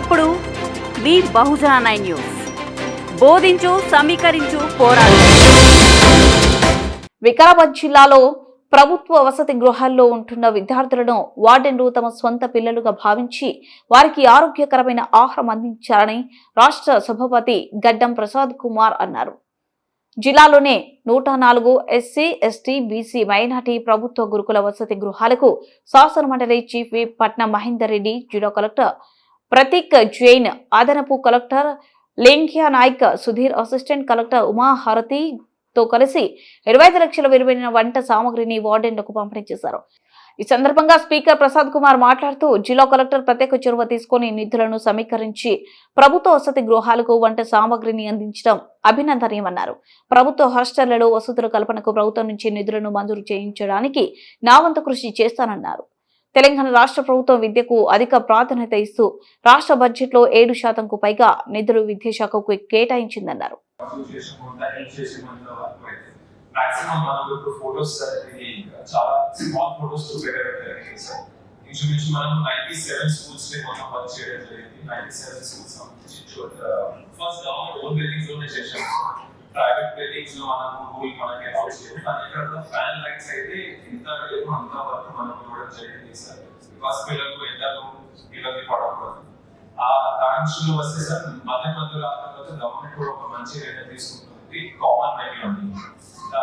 ఎప్పుడు మీ బహుజన nine news. బోధించు సమీకరించు పోరాడు. వికారాబాద్ జిల్లాలో ప్రభుత్వ వసతి గృహాల్లో ఉంటున్న విద్యార్థులను వార్డెన్లు తమ సొంత పిల్లలుగా భావించి వారికి ఆరోగ్యకరమైన ఆహారం అందించారని రాష్ట్ర సభాపతి గడ్డం ప్రసాద్ కుమార్ అన్నారు. జిల్లాలోనే నూట నాలుగు ఎస్సీ ఎస్టీ బీసీ మైనార్టీ ప్రభుత్వ గురుకుల వసతి గృహాలకు శాసనమండలి చీఫ్ విప్ పట్నం మహేందర్ రెడ్డి జిల్లా కలెక్టర్ ప్రతీక్ జైన్ అదనపు collector Lenkya Nayak Sudheer assistant collector Umaharathi తో కలిసి ఇరవై ఐదు లక్షల విలువైన వంట సామగ్రిని వార్డెన్లకు పంపిణీ చేశారు. ఈ సందర్భంగా స్పీకర్ ప్రసాద్ కుమార్ మాట్లాడుతూ జిల్లా కలెక్టర్ ప్రత్యేక చొరవ తీసుకుని నిధులను సమీకరించి ప్రభుత్వ వసతి గృహాలకు వంట సామగ్రిని అందించడం అభినందనీయమన్నారు. ప్రభుత్వ హాస్టళ్ళలో వసతుల కల్పనకు ప్రభుత్వం నుంచి నిధులను మంజూరు చేయించడానికి నా వంతు కృషి చేస్తానన్నారు. తెలంగాణ రాష్ట్ర ప్రభుత్వం విద్యకు అధిక ప్రాధాన్యత ఇస్తూ రాష్ట్ర బడ్జెట్లో ఏడు శాతంకు పైగా నిధులు విద్యాశాఖకు కేటాయించిందన్నారు. ఇంచుమించు మనం నైన్టీ సెవెన్ స్కూల్స్ని వర్క్ చేయడం జరిగింది. Ninety seven schools first government own బిల్డింగ్స్లోనే చేసాం ప్రైవేట్ బిల్డింగ్స్ లో మనం రూల్ మనకి అలౌట్ చేయడం కానీ ఇక్కడ ఫ్యాన్ లైట్స్ అయితే ఇంత లేదు అంత వరకు మనం ఇవ్వడం జరిగింది సార్ ఫస్ట్ పిల్లలు ఎండలు ఇబ్బంది పడకూడదు ఆ కాంక్షలు వస్తే సార్ మధ్య మధ్యలో ఆ తర్వాత గవర్నమెంట్ కూడా ఒక మంచి నిర్ణయం తీసుకుంటుంది కామన్ మెన్యూ అని ఆ,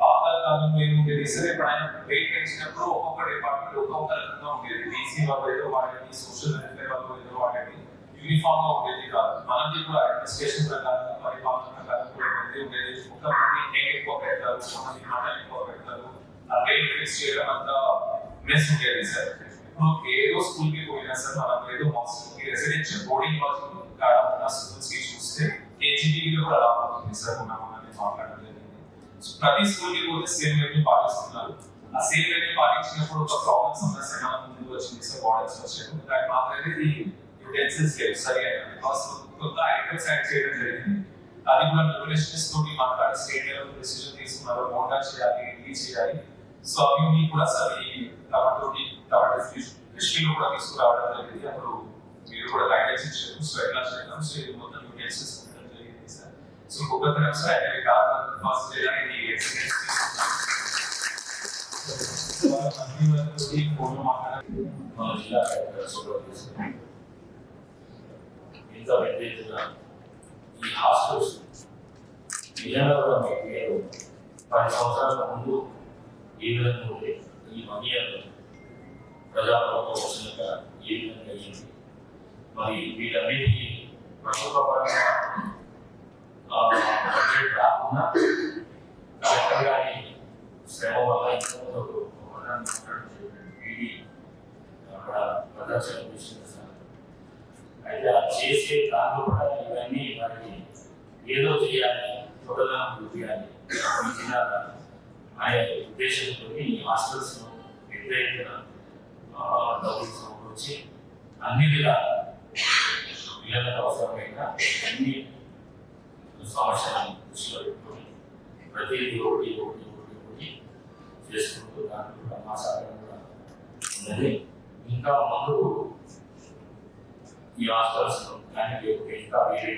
పాత కాలంలో ఏముండేది సార్ ఎప్పుడైనా రేట్ పెంచినప్పుడు ఒక్కొక్క డిపార్ట్మెంట్ ఒక్కొక్క రకంగా ఉండేది డీసీ వాళ్ళు ఏదో వాడేది సోషల్ వెల్ఫేర్ వాళ్ళు ఏదో వాడేది యూనిఫామ్ గా ఉండేది కాదు మనకి కూడా అడ్మినిస్ట్రేషన్ ప్రకారం పరిపాలన ప్రకారం కూడా ఉండేది ఉండేది ఒక మంది కేక్ ఎక్కువ పెడతారు ఒక మంది మటన్ ఎక్కువ పెడతారు ఆ రేట్ ఫిక్స్ చేయడం అంతా మెస్ ఉండేది సార్ ఇప్పుడు ఏదో స్కూల్ కి పోయినా సార్ మనం ఏదో హాస్టల్ కి రెసిడెన్షియల్ బోర్డింగ్ హాస్టల్ కాడ ఉన్న స్కూల్స్ కి చూస్తే కేజీబీ లో కూడా రాబోతుంది సార్ మనం మనల్ని మాట్లాడడం జరిగింది సో ప్రతి స్కూల్ కి పోతే సేమ్ మెన్యూ పాటిస్తున్నారు ఆ సేమ్ మెన్యూ పాటించినప్పుడు ఒక ప్రాబ్లమ్ సమస్య మన ముందుకు వచ్చింది సార్ బార్డర్స్ వచ్చాయి దాని మాత్రమే ఈ యుటెన్సిల్స్ లేవు సరిగా బికాస్ కొత్త ఐటమ్స్ యాడ్ చేయడం జరిగింది అది కూడా రెగ్యులేషన్స్ తోటి మాట్లాడి స్టేట్ లెవెల్ డెసిషన్ తీసుకున్నారు మోటా చేయాలి ఇది చేయాలి సో అవి మీకు కూడా సార్ ఈ టమాటో టమాటో దృష్టిలో కూడా తీసుకురావడం జరిగింది అప్పుడు మీరు కూడా గైడెన్స్ ఇచ్చారు సో ఎట్లా చేయడం సో ఇది మొత్తం యూనియన్స్ ఉండడం జరిగింది సార్ సో ఇంకొక తరం సార్ అది కాదు ఫస్ట్ చేయడానికి ఎక్స్పీరియన్స్ ఫోన్ మాట్లాడాలి మన జిల్లా ఈ హాస్టల్స్ నిజంగా కూడా మీకు పేరు పది సంవత్సరాల ముందు ఏ విధంగా ఉండే ఈ మనీ ప్రజాప్రభుత్వం వచ్చినాక ఏ విధంగా అయ్యింది. మరి వీటన్నిటికీ ప్రభుత్వ పరంగా బడ్జెట్ రాకుండా కలెక్టర్ గారి శ్రమ వల్ల ఇంకొక అక్కడ ప్రదర్శన చేసింది చేసే దాంట్లో కూడా ఇవన్నీ వారికి ఏదో చేయాలి కొత్తదనం చేయాలి ఈ జిల్లాలో అనే ఉద్దేశంతో ఈ హాస్టల్స్ పెద్ద డబ్బులు సమకూర్చి అన్ని విధాల పిల్లలకు అవసరమైన అన్ని సమస్యలను దృష్టిలో పెట్టుకొని ప్రతిదీ ఒకటి ఒకటి ఒకటి ఒకటి చేసుకుంటూ దాంట్లో కూడా మా సహకారం కూడా ఉందని ఇంకా ముందు ఈ హాస్టల్స్ కానీ లేకపోతే ఇంకా వేరే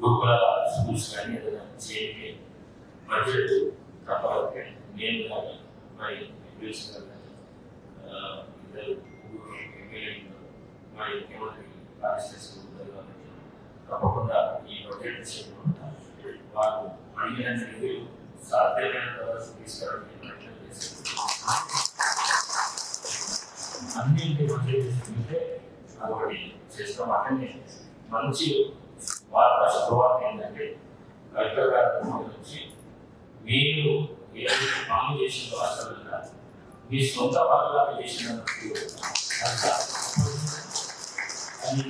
గురుకుల స్కూల్స్ కానీ ఏదైనా చేయడానికి బడ్జెట్ తప్పకపోతే నేను కానీ మరి ఎంపీఎస్ గారు కానీ ఆ, ఇద్దరు ముగ్గురు ఎమ్మెల్యేలు మరి ముఖ్యమంత్రి కాన్స్టిట్యూన్సీ ఉంటారు కాబట్టి తప్పకుండా ఈ బడ్జెట్ విషయంలో వారు అడిగిన నిధులు సాధ్యమైనంత వరకు తీసుకురావడానికి ప్రయత్నం చేస్తారు అన్నింటి బడ్జెట్ తీసుకుంటే అదొకటి చేస్తాం అతన్ని మంచి వార్త శుభవార్త ఏంటంటే కలెక్టర్ గారి నుంచి మీరు ఏదైతే పనులు చేసిన రాష్ట్రాలుగా మీ సొంత పనులకు చేసినందుకు అంత. అని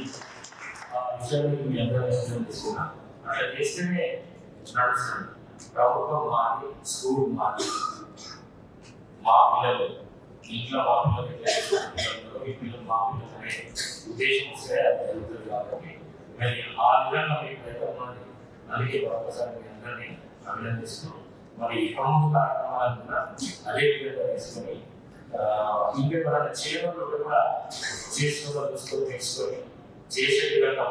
ఆ విషయాన్ని మీ అందరూ తీసుకున్నా అట్లా చేస్తేనే నడుస్తుంది. ప్రభుత్వం మారి స్కూల్ మారి మా పిల్లలు ఇంట్లో మా పిల్లలు ఎట్లా పిల్లలు, పిల్లలు మా పిల్లలు అనే ఉద్దేశం అది జరుగుతుంది కాబట్టి మరి ఆ విధంగా మీ ప్రయత్నం అందుకే మరొకసారి మీ అందరినీ అభినందిస్తూ మరి ఈ ప్రముఖ కార్యక్రమాలను కూడా అదే విధంగా తీసుకొని ఆ, ఇంకెవరైనా చేయడంలో కూడా చేసుకుంటూ చూసుకొని నేర్చుకొని చేసే విధంగా